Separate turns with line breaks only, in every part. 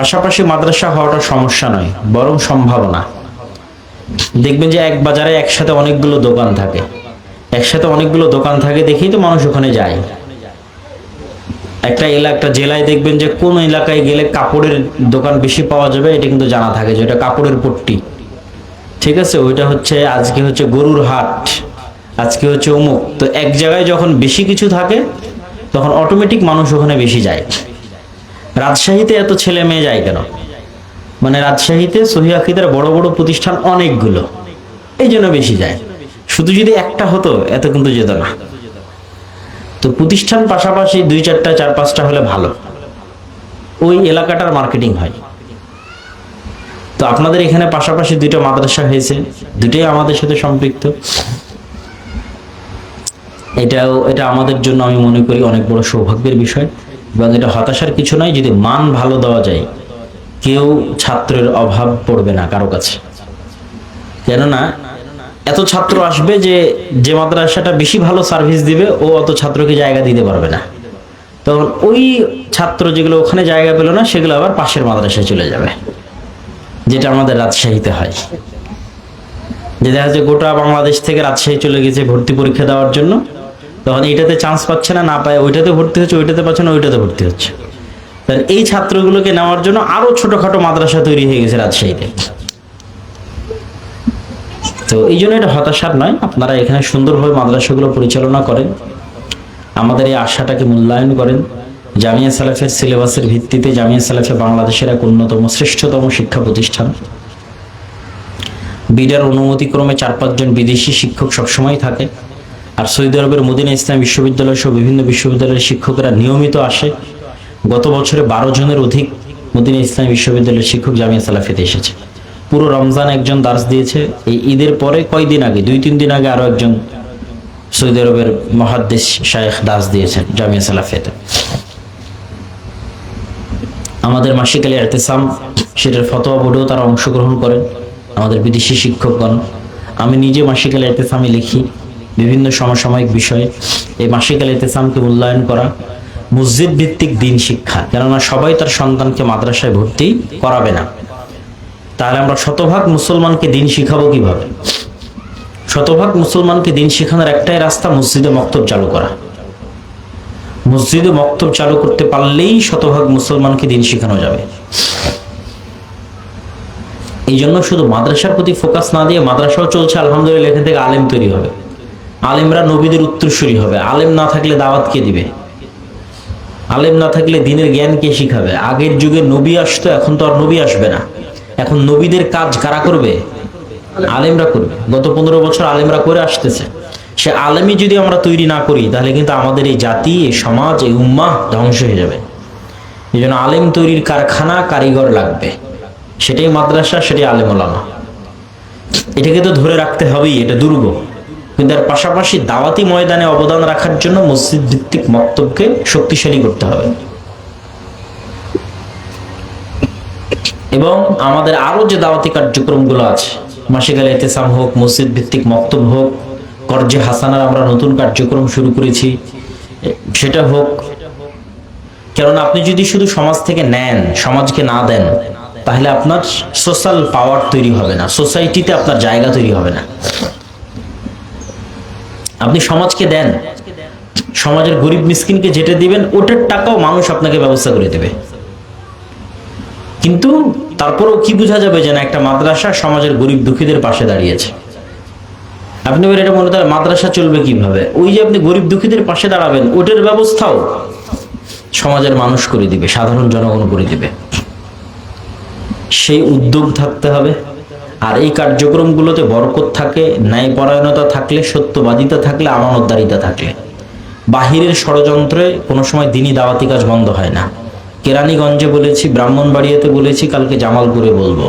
পাশাপাশি মাদ্রাসা হওয়াটা সমস্যা নয়, বরং সম্ভাবনা। দেখবেন যে এক বাজারে একসাথে অনেকগুলো দোকান থাকে। একসাথে অনেকগুলো দোকান থাকে দেখেই তো মানুষ ওখানে যায়। একটা এলাকা একটা জেলায় দেখবেন যে কোন এলাকায় গেলে কাপড়ের দোকান বেশি পাওয়া যাবে, এটা কিন্তু জানা থাকে যে এটা কাপড়ের পট্টি। ঠিক আছে? ওইটা হচ্ছে, আজকে হচ্ছে গরুর হাট, আজকে হচ্ছে অমুক। তো এক জায়গায় যখন বেশি কিছু থাকে, তখন অটোমেটিক মানুষ ওখানে বেশি যায়। রাজশাহীতে এত ছেলে মেয়ে যায় কেন? মানে রাজশাহীতে সহিদের বড় বড় প্রতিষ্ঠান অনেকগুলো। এই জন্য বেশি যায়। শুধু যদি একটা হতো, এত কিন্তু যেত না। তো প্রতিষ্ঠান পাশাপাশি দুই চারটা, চার পাঁচটা হলে ভালো। ওই এলাকাটার মার্কেটিং হয়। তো আপনাদের এখানে পাশাপাশি দুইটা মাদ্রাসা হয়েছে। দুটোই আমাদের সাথে সম্পৃক্ত। এটাও, এটা আমাদের জন্য আমি মনে করি অনেক বড় সৌভাগ্যের বিষয়। এবং এটা হতাশার কিছু নয়, যদি মান ভালো দেওয়া যায়, কেউ ছাত্রের অভাব পড়বে না কারও কাছে। কেননা, এত ছাত্র আসবে যে যে মাদ্রাসাটা বেশি ভালো সার্ভিস দিবে, ও অত ছাত্রকে জায়গা দিতে পারবে না। তখন ওই ছাত্র যেগুলো ওখানে জায়গা পেল না, সেগুলো আবার পাশের মাদ্রাসায় চলে যাবে, যেটা আমাদের রাজশাহীতে হয়। যে দেখা যাচ্ছে গোটা বাংলাদেশ থেকে রাজশাহী চলে গেছে ভর্তি পরীক্ষা দেওয়ার জন্য। তখন এইটাতে চান্স পাচ্ছে না না পায়, ওইটাতে ভর্তি হচ্ছে, ওইটাতে পাচ্ছে না, ওইটাতে ভর্তি হচ্ছে। তাহলে এই ছাত্রগুলোকে নেওয়ার জন্য আরও ছোটখাটো মাদ্রাসা তৈরি হয়ে গেছে রাজশাহীতে। তো এই জন্য এটা হতাশার নয়, আপনারা এখানে সুন্দরভাবে মাদ্রাসাগুলো পরিচালনা করেন। আমাদের এই আশাটাকে মূল্যায়ন করেন। জামিয়া সালাফের সিলেবাসের ভিত্তিতে জামিয়া সালাফে বাংলাদেশের এক অন্যতম শ্রেষ্ঠতম শিক্ষা প্রতিষ্ঠান। বিডার অনুমতিক্রমে চার পাঁচজন বিদেশি শিক্ষক সবসময় থাকে। আর সৌদি আরবের মদিনা ইসলাম বিশ্ববিদ্যালয় সহ বিভিন্ন বিশ্ববিদ্যালয়ের শিক্ষকরা নিয়মিত আসে। গত বছরে বারো জনের অধিক মদিনা ইসলাম বিশ্ববিদ্যালয়ের শিক্ষক জামিয়া সালাফিতে এসেছে। পুরো রমজান একজন দাস দিয়েছে। এই ঈদের পরে কয়দিন আগে, দুই তিন দিন আগে আরও একজন সৌদি আরবের মহাদ্দেশ শায়েখ দাস দিয়েছেন জামিয়া সালাফিয়াতে। আমাদের মাসিক আলী এতেসাম সেটার ফতোয়া বোর্ডেও তারা অংশগ্রহণ করেন। আমাদের বিদেশি শিক্ষকগণ। আমি নিজে মাসিক আলী এতেসামে লিখি। বিভিন্ন সমসাময়িক বিষয়ে, এই মাসিক আলী এতেসামকে মূল্যায়ন করা, মসজিদ ভিত্তিক দিন শিক্ষা। কেননা সবাই তার সন্তানকে মাদ্রাসায় ভর্তি করাবে না। তাহলে আমরা শতভাগ মুসলমানকে দিন শিখাবো কীভাবে? শতভাগ মুসলমানকে দিন শেখানোর একটাই রাস্তা মসজিদে মক্তব চালু করা। মসজিদে মক্তব চালু করতে পারলেই শতভাগ মুসলমানকে দিন শেখানো যাবে। এই জন্য শুধু মাদ্রাসার প্রতি ফোকাস না দিয়ে মাদ্রাসাও চলছে, আলহামদুলিল্লাহ, এখান থেকে আলেম তৈরি হবে। আলেমরা নবীদের উত্তরসূরি হবে। আলেম না থাকলে দাওয়াত কে দিবে? আলেম না থাকলে দিনের জ্ঞান কে শিখাবে? আগের যুগে নবী আসতো, এখন তো আর নবী আসবে না। এখন নবীদের কাজ কারা করবে? আলেমরা করবে। গত পনেরো বছর আলেমরা করে আসতেছে। সে আলেমই যদি আমরা তৈরি না করি, তাহলে কিন্তু আমাদের এই জাতি, এই সমাজ, এই উম্মাহ ধ্বংস হয়ে যাবে। এই জন্য আলেম তৈরির কারখানা, কারিগর লাগবে। সেটাই মাদ্রাসা, সেটাই আলেম ওলামা এটাকে তো ধরে রাখতে হবেই, এটা দুর্গ। কিন্তু এর পাশাপাশি দাওয়াতি ময়দানে অবদান রাখার জন্য মসজিদ ভিত্তিক মক্তবকে শক্তিশালী করতে হবে। এবং আমাদের আরও যে দাওয়াতি কার্যক্রমগুলো আছে মাসিক আল এতেসাম হোক, মসজিদ ভিত্তিক মক্তব হোক, কর্জে হাসানার আমরা নতুন কার্যক্রম শুরু করেছি, সেটা হোক। কেননা আপনি যদি শুধু সমাজ থেকে নেন, সমাজকে না দেন, তাহলে আপনার সোশ্যাল পাওয়ার তৈরি হবে না সোসাইটিতে আপনার জায়গা তৈরি হবে না। আপনি সমাজকে দেন। সমাজের গরিব মিসকিনকে যেটা দিবেন, ওটার টাকাও মানুষ আপনাকে ব্যবস্থা করে দেবে। কিন্তু তারপরেও কি বোঝা যাবে যে না, একটা মাদ্রাসা সমাজের গরিব দুঃখীদের পাশে দাঁড়িয়েছে? আপনি এটা মনে করেন, মাদ্রাসা চলবে কীভাবে? ওই যে আপনি গরিব দুঃখীদের পাশে দাঁড়াবেন, ওটার ব্যবস্থাও সমাজের মানুষ করে দিবে, সাধারণ জনগণ করে দিবে। সেই উদ্যোগ থাকতে হবে। আর এই কার্যক্রমগুলোতে বরকত থাকে, ন্যায়পরায়ণতা থাকলে, সত্যবাদিতা থাকলে, আমানতদারিতা থাকলে। বাহিরের ষড়যন্ত্রে কোনো সময় দিনই দাওয়াতি কাজ বন্ধ হয় না। কেরানীগঞ্জে বলেছি, ব্রাহ্মণবাড়িয়াতে বলেছি, কালকে জামালপুরে বলব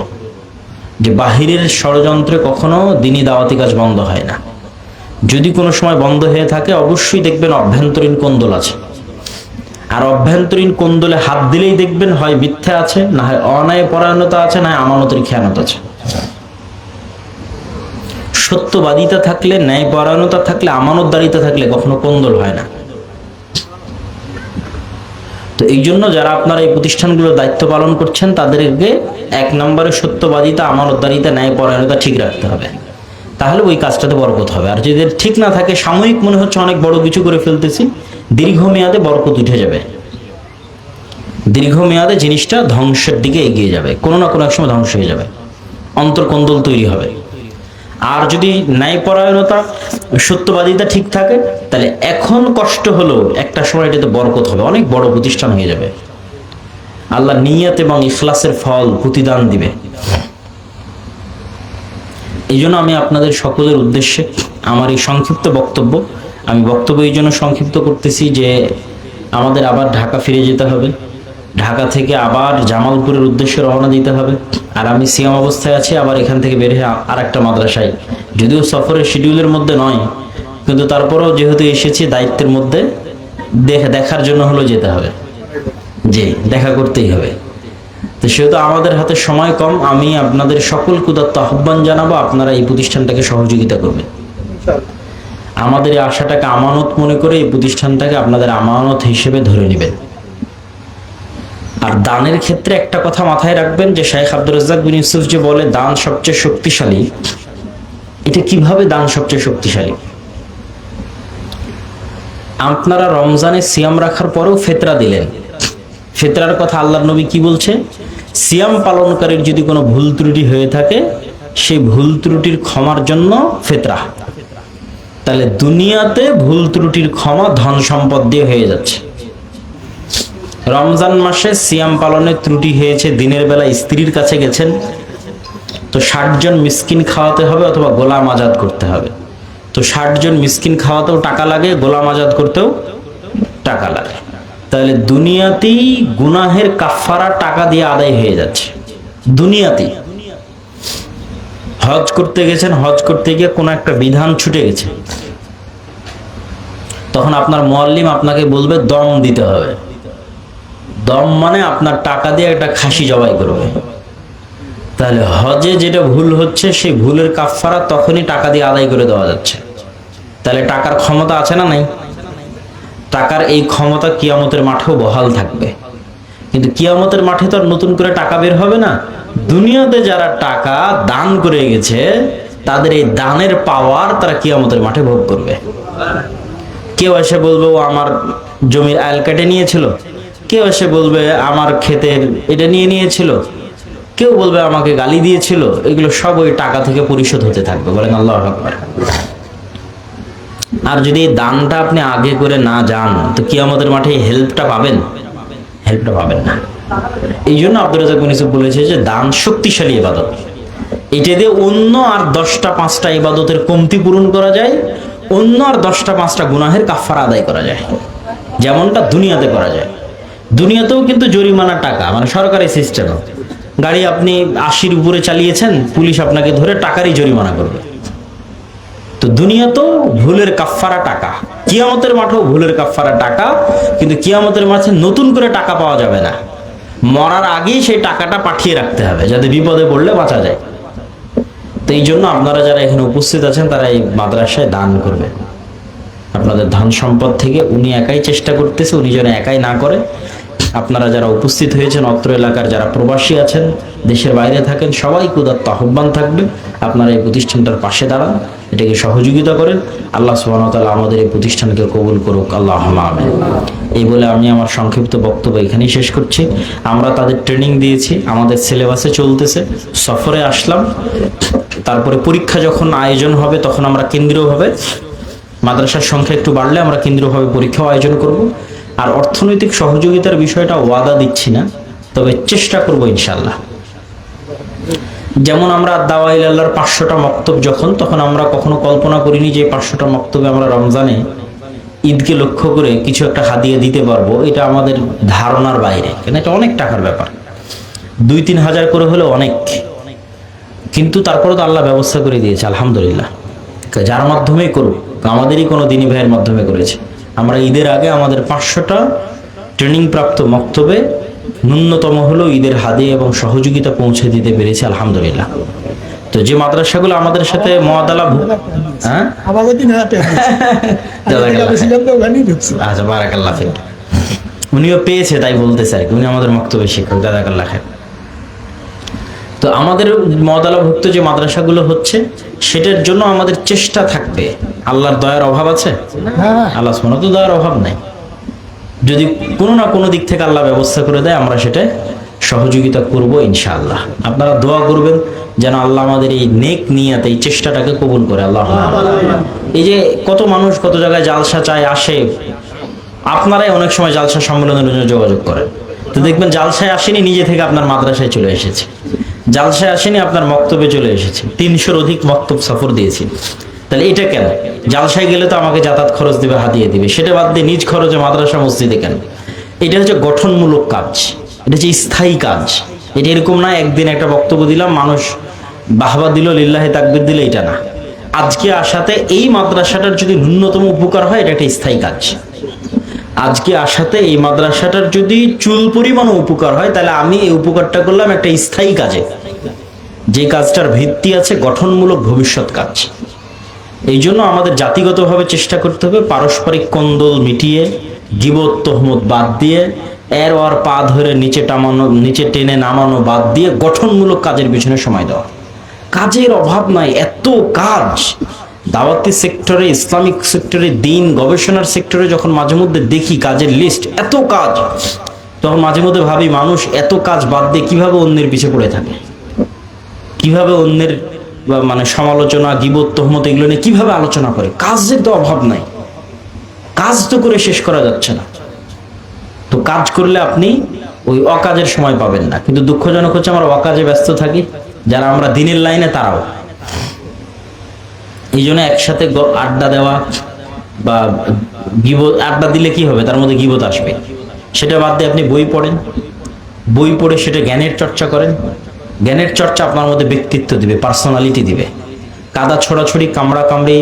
যে বাহিরের ষড়যন্ত্রে কখনো দিনই দাওয়াতি কাজ বন্ধ হয় না। যদি কোনো সময় বন্ধ হয়ে থাকে, অবশ্যই দেখবেন অভ্যন্তরীণ কোন্দল আছে। আর অভ্যন্তরীণ কোন্দলে হাত দিলেই দেখবেন হয় মিথ্যা আছে, না হয় অন্যায় পরায়ণতা আছে, না হয় আমানতের খেয়ানত আছে। সত্যবাদিতা থাকলে ন্যায় পরায়ণতা থাকলে, আমানতদারিতা থাকলে কখনো কোন্দল হয় না। তো এই জন্য যারা আপনারা এই প্রতিষ্ঠানগুলোর দায়িত্ব পালন করছেন, তাদেরকে এক নম্বরে সত্যবাদিতা, আমানতদারিতা ন্যায় পরায়ণতা ঠিক রাখতে হবে। তাহলে ওই কাজটাতে বরকত হবে। আর যদি ঠিক না থাকে, সাময়িক মনে হচ্ছে অনেক বড় কিছু করে ফেলতেছি, দীর্ঘমেয়াদে বরকত উঠে যাবে। দীর্ঘমেয়াদে জিনিসটা ধ্বংসের দিকে এগিয়ে যাবে। কোনো না কোনো এক সময় ধ্বংস হয়ে যাবে। অন্তর্কন্দল তৈরি হবে। আর যদি ন্যায়পরায়ণতা সত্যবাদিতা ঠিক থাকে, তাহলে এখন কষ্ট হলেও একটা সময় এটাতে বরকত হবে, অনেক বড় প্রতিষ্ঠান হয়ে যাবে। আল্লাহ নিয়াত এবং ইখলাসের ফল প্রতিদান দিবে। এই জন্য আমি আপনাদের সকলের উদ্দেশ্যে আমার এই সংক্ষিপ্ত বক্তব্য, আমি বক্তব্য এই জন্য সংক্ষিপ্ত করতেছি যে আমাদের আবার ঢাকা ফিরে যেতে হবে। ঢাকা থেকে আবার জামালপুরের উদ্দেশ্যে রওনা দিতে হবে। আর আমি সিয়াম অবস্থায় আছি, আবার এখান থেকে বের হয়ে আর একটা মাদ্রাসায়। যদিও সফরের শিডিউলের মধ্যে নয়, কিন্তু তারপরেও যেহেতু এসেছি, দায়িত্বের মধ্যে দেখে দেখার জন্য হলো যেতে হবে। যে দেখা করতেই হবে। তো সেহেতু আমাদের হাতে সময় কম, আমি আপনাদের সকল কুদাত্ত আহ্বান জানাব, আপনারা এই প্রতিষ্ঠানটাকে সহযোগিতা করবেন। আমাদের এই আশাটাকে আমানত মনে করে এই প্রতিষ্ঠানটাকে আপনাদের আমানত হিসেবে ধরে নেবেন। আর দানের ক্ষেত্রে একটা কথা মাথায় রাখবেন যে শেখ আব্দুর রাজ্জাক বিন ইউসুফ যে বলে, দান সবচেয়ে শক্তিশালী এটা কীভাবে দান সবচেয়ে শক্তিশালী? আপনারা রমজানে সিয়াম রাখার পরেও ফেতরা দিলেন। ফেতরার কথা আল্লাহ নবী কি বলছে? সিয়াম পালনকারীর যদি কোনো ভুল ত্রুটি হয়ে থাকে সেই ভুল ত্রুটির ক্ষমার জন্য ফেতরা। তাহলে দুনিয়াতে ভুল ত্রুটির ক্ষমা ধন সম্পদ দিয়ে হয়ে যাচ্ছে। রমজান মাসে সিয়াম পালনে ত্রুটি হয়েছে, দিনের বেলা স্ত্রীর কাছে গেছেন। তো ষাট জন মিসকিন খাওয়াতে হবে অথবা গোলাম আজাদ করতে হবে। তো ষাট জন মিসকিন খাওয়াতেও টাকা লাগে, গোলাম আজাদ করতেও টাকা লাগে। তাহলে দুনিয়াতেই গুনাহের কাফারা টাকা দিয়ে আদায় হয়ে যাচ্ছে। দুনিয়াতেই। হজ করতে গেছেন, হজ করতে গিয়ে কোনো একটা বিধান ছুটে গেছে। তখন আপনার মোয়াল্লিম আপনাকে বলবে, দম দিতে হবে। দম মানে আপনার টাকা দিয়ে একটা খাসি জবাই করবে। তাহলে হজে যেটা ভুল হচ্ছে, সেই ভুলের কাফারা তখনই টাকা দিয়ে আদায় করে দেওয়া যাচ্ছে। তাহলে টাকার ক্ষমতা আছে না নাই? টাকার এই ক্ষমতা কিয়ামতের মাঠেও বহাল থাকবে। কিন্তু কিয়ামতের মাঠে তো আর নতুন করে টাকা বের হবে না। দুনিয়াতে যারা টাকা দান করে গেছে, তাদের এই দানের পাওয়ার তারা কিয়ামতের মাঠে ভোগ করবে। কেউ এসে বলবে আমার জমির আয়াল কেটে নিয়েছিল। কেউ এসে বলবে, আমার ক্ষেতের এটা নিয়ে নিয়েছিল কেউ বলবে, আমাকে গালি দিয়েছিল এগুলো সব ওই টাকা থেকে পরিশোধ হতে থাকবে। বলেন, আল্লাহ আকবার আর যদি দানটা আপনি আগে করে না যান, তো কি আমাদের মাঠে হেল্পটা পাবেন? হেল্পটা পাবেন না। এই জন্য আব্দুল রাজাক বিন বলেছে যে, দান শক্তিশালী ইবাদত। এটা দিয়ে অন্য আর দশটা, পাঁচটা ইবাদতের কমতি পূরণ করা যায়, অন্য আর দশটা, পাঁচটা গুনাহের কাফার আদায় করা যায়। যেমনটা দুনিয়াতে করা যায়। দুনিয়াতেও কিন্তু জরিমানা টাকা মানে সরকারি সিস্টেম গাড়ি আপনি আশির উপরে চালিয়েছেন, পুলিশ আপনাকে ধরে টাকারই জরিমানা করবে। তো দুনিয়াতেও ভুলের কাফারা টাকা, কিয়ামতের মাঠেও ভুলের কাফারা টাকা, কিন্তু কিয়ামতের মাঠে নতুন করে টাকা পাওয়া যাবে না। মরার আগেই সেই টাকাটা পাঠিয়ে রাখতে হবে, যাতে বিপদে পড়লে বাঁচা যায়। তো এই জন্য আপনারা যারা এখানে উপস্থিত আছেন, তারা এই মাদ্রাসায় দান করবেন আপনাদের ধন সম্পদ থেকে উনি একাই চেষ্টা করতেছে, উনি যেন একাই না করে। আপনারা যারা উপস্থিত হয়েছেন, অত্র এলাকার যারা প্রবাসী আছেন, দেশের বাইরে থাকেন সবাই কুদাত্ত আহ্বান থাকবে। আপনারা এই প্রতিষ্ঠানটার পাশে দাঁড়ান, এটাকে সহযোগিতা করেন। আল্লাহ সুবাহতাল্লাহ আমাদের এই প্রতিষ্ঠানকে কবুল করুক। আল্লাহ আমিন। এই বলে আমি আমার সংক্ষিপ্ত বক্তব্য এখানেই শেষ করছি। আমরা তাদের ট্রেনিং দিয়েছি, আমাদের সিলেবাসে চলতেছে। সফরে আসলাম। তারপরে পরীক্ষা যখন আয়োজন হবে, তখন আমরা কেন্দ্রীয়ভাবে মাদ্রাসার সংখ্যা একটু বাড়লে আমরা কেন্দ্রীয়ভাবে পরীক্ষাও আয়োজন করব। আর অর্থনৈতিক সহযোগিতার বিষয়টা ওয়াদা দিচ্ছি না, তবে চেষ্টা করব ইনশাল্লাহ যেমন আমরা দাওয়াইল আল্লাহর পাঁচশোটা মক্তব যখন, তখন আমরা কখনো কল্পনা করিনি যে পাঁচশোটা মক্তবে আমরা রমজানে ঈদকে লক্ষ্য করে কিছু একটা হাদিয়ে দিতে পারব। এটা আমাদের ধারণার বাইরে, কেন এটা অনেক টাকার ব্যাপার। দুই তিন হাজার করে হলে অনেক। কিন্তু তারপরে তো আল্লাহ ব্যবস্থা করে দিয়েছে, আলহামদুলিল্লাহ। যার মাধ্যমেই করুক, আমাদেরই কোনো দিনী ভাইয়ের মাধ্যমে করেছে। আমরা ঈদের আগে আমাদের পাঁচশোটা ট্রেনিং প্রাপ্ত মক্তবে ন্যূনতম হলো ঈদের হাদি এবং সহযোগিতা পৌঁছে দিতে পেরেছি আলহামদুলিল্লাহ। তো যে মাদ্রাসাগুলো আমাদের সাথে মহাদালা হ্যাঁ? আচ্ছা বারাকাল্লাহ উনিও পেয়েছে তাই বলতেছে আর কি। উনি আমাদের মক্তব্যের শিক্ষক দাদাকাল্লা খায় তো আমাদের মদালাভুক্ত যে মাদ্রাসাগুলো হচ্ছে সেটার জন্য আমাদের চেষ্টা থাকবে। আল্লাহর দয়ার অভাব আছে? আল্লাহ সুবহানাহু তো দয়ার অভাব নাই। যদি কোনো না কোনো দিক থেকে আল্লাহ ব্যবস্থা করে দেয় আমরা সেটা সহযোগিতা করব ইনশাআল্লাহ। আপনারা দোয়া করবেন যেন আল্লাহ আমাদের এই নেক নিয়াতে এই চেষ্টাটাকে কবুল করে আল্লাহ এই যে কত মানুষ কত জায়গায় জালসা চায় আসে। আপনারাই অনেক সময় জালসা সম্মেলনের জন্য যোগাযোগ করেন। তো দেখবেন জালসায় আসেনি নিজে থেকে আপনার মাদ্রাসায় চলে এসেছে। জালসায় আসেনি, আপনার মক্তবে চলে এসেছে। তিনশোর অধিক মক্তব সফর দিয়েছি। তাহলে এটা কেন? জালসায় গেলে তো আমাকে যাতায়াত খরচ দেবে, হাতিয়ে দিবে। সেটা বাদ দিয়ে নিজ খরচে মাদ্রাসা, মসজিদে কেন? এটা হচ্ছে গঠনমূলক কাজ। এটা হচ্ছে স্থায়ী কাজ। এটা এরকম না, একদিন একটা বক্তব্য দিলাম, মানুষ বাহবা দিল, লিল্লাহে তাকবির দিল এটা না। আজকে আসাতে এই মাদ্রাসাটার যদি ন্যূনতম উপকার হয়, এটা একটা স্থায়ী কাজ। আজকে আসাতে এই মাদ্রাসাটার যদি চুল পরিমাণ উপকার হয়, তাহলে আমি এই উপকারটা করলাম একটা স্থায়ী কাজে। যে কাজটার ভিত্তি আছে, গঠনমূলক ভবিষ্যৎ কাজ। এই জন্য আমাদের জাতিগতভাবে চেষ্টা করতে হবে পারস্পরিক কন্দল মিটিয়ে, গিবত তহমত বাদ দিয়ে, এর ওর পা ধরে নিচে টামানো, নিচে টেনে নামানো বাদ দিয়ে গঠনমূলক কাজের পিছনে সময় দেওয়া। কাজের অভাব নাই, এত কাজ। দাওয়াতি সেক্টরে, ইসলামিক সেক্টরে, দিন গবেষণার সেক্টরে যখন মাঝে মধ্যে দেখি কাজের লিস্ট এত কাজ, তখন মাঝে মধ্যে ভাবি মানুষ এত কাজ বাদ দিয়ে কীভাবে অন্যের পিছে পড়ে থাকে? কীভাবে অন্যের মানে সমালোচনা, গিবত, তহমত এগুলো নিয়ে কীভাবে আলোচনা করে? কাজের তো অভাব নাই। কাজ তো করে শেষ করা যাচ্ছে না। তো কাজ করলে আপনি ওই অকাজের সময় পাবেন না। কিন্তু দুঃখজনক হচ্ছে আমরা অকাজে ব্যস্ত থাকি। যারা আমরা দিনের লাইনে, তারাও। এই জন্য একসাথে আড্ডা দেওয়া বা গিবত আড্ডা দিলে কি হবে? তার মধ্যে গিবত আসবে। সেটা বাদ দিয়ে আপনি বই পড়েন। বই পড়ে সেটা জ্ঞানের চর্চা করেন। জ্ঞানের চর্চা আপনার মধ্যে ব্যক্তিত্ব দিবে পার্সোনালিটি দিবে। কাদা ছোড়াছড়ি, কামড়া কামড়ি,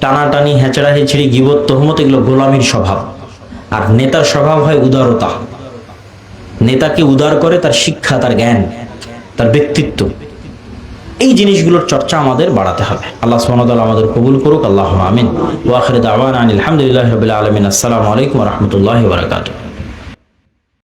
টানাটানি, হেঁচড়া হেঁচড়ি, গিবত, তহমত, এগুলো গোলামির স্বভাব। আর নেতার স্বভাব হয় উদারতা। নেতাকে উদার করে তার শিক্ষা, তার জ্ঞান, তার ব্যক্তিত্ব। এই জিনিসগুলোর চর্চা আমাদের বাড়াতে হবে। আল্লাহ ওয়া আমাদের কবুল করুক। আল্লাহ আমিন। ওয়াখরে দাওয়ান আলহামদুলিল্লাহ আলামিন। আসসালামু আলাইকুম রহমতুল্লাহ বারাকাতুহু।